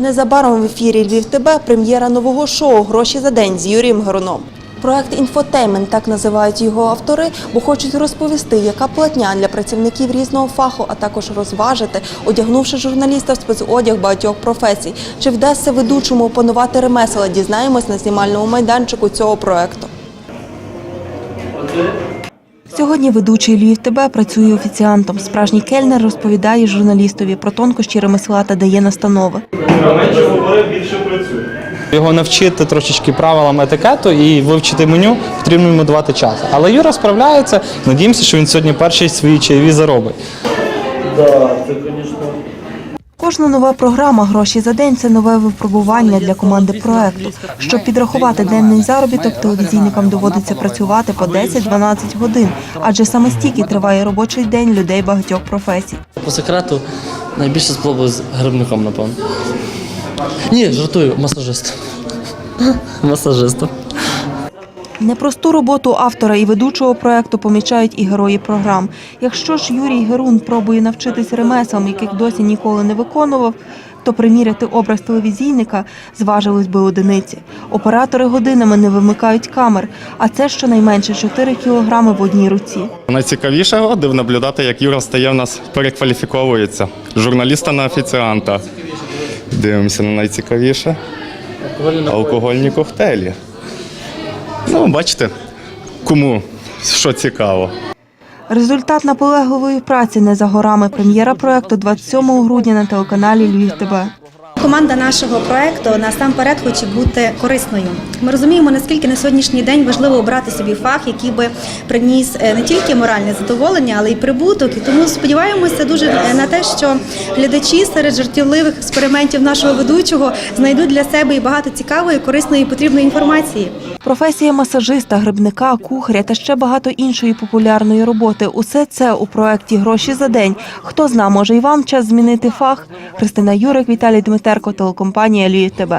Незабаром в ефірі Львів ТБ прем'єра нового шоу Гроші за день з Юрієм Геруном. Проект інфотеймент так називають його автори, бо хочуть розповісти, яка платня для працівників різного фаху, а також розважити, одягнувши журналіста в спецодяг багатьох професій. Чи вдасться ведучому опанувати ремесла? Дізнаємось на знімальному майданчику цього проекту. Сьогодні ведучий Львів ТБ працює офіціантом. Справжній кельнер розповідає журналістові про тонкощі ремесла та дає настанови. Менше говорить, більше працює. Його навчити трошечки правилам етикету і вивчити меню потрібно йому давати час. Але Юра справляється. Надіємося, що він сьогодні перший свої чайові заробить. Кожна нова програма Гроші за день це нове випробування для команди проекту. Щоб підрахувати денний заробіток, телевізійникам доводиться працювати по 10-12 годин, адже саме стільки триває робочий день людей багатьох професій. По секрету найбільше сподобалось з грибником, напевно. Ні, жартую, масажист. Масажистом. Непросту роботу автора і ведучого проекту помічають і герої програм. Якщо ж Юрій Герун пробує навчитись ремеслам, яких досі ніколи не виконував, то приміряти образ телевізійника зважились би одиниці. Оператори годинами не вимикають камер, а це щонайменше 4 кілограми в одній руці. Найцікавіше от, наблюдати, як Юра стає в нас перекваліфіковується. Журналіста на офіціанта. Дивимося на найцікавіше. Алкогольні коктейлі. Ну, бачите, кому що цікаво. Результат наполегливої праці не за горами. Прем'єра проекту 27 грудня на телеканалі Львів ТБ. Команда нашого проекту насамперед хоче бути корисною. Ми розуміємо, наскільки на сьогоднішній день важливо обрати собі фах, який би приніс е, не тільки моральне задоволення, але й прибуток. І тому сподіваємося дуже е, на те, що глядачі серед жартівливих експериментів нашого ведучого знайдуть для себе і багато цікавої, корисної і потрібної інформації. Професія масажиста, грибника, кухаря та ще багато іншої популярної роботи. Усе це у проекті Гроші за день. Хто зна, може і вам час змінити фах. Христина Юрик, Віталій Дмитерко, телекомпанія Львів ТБ.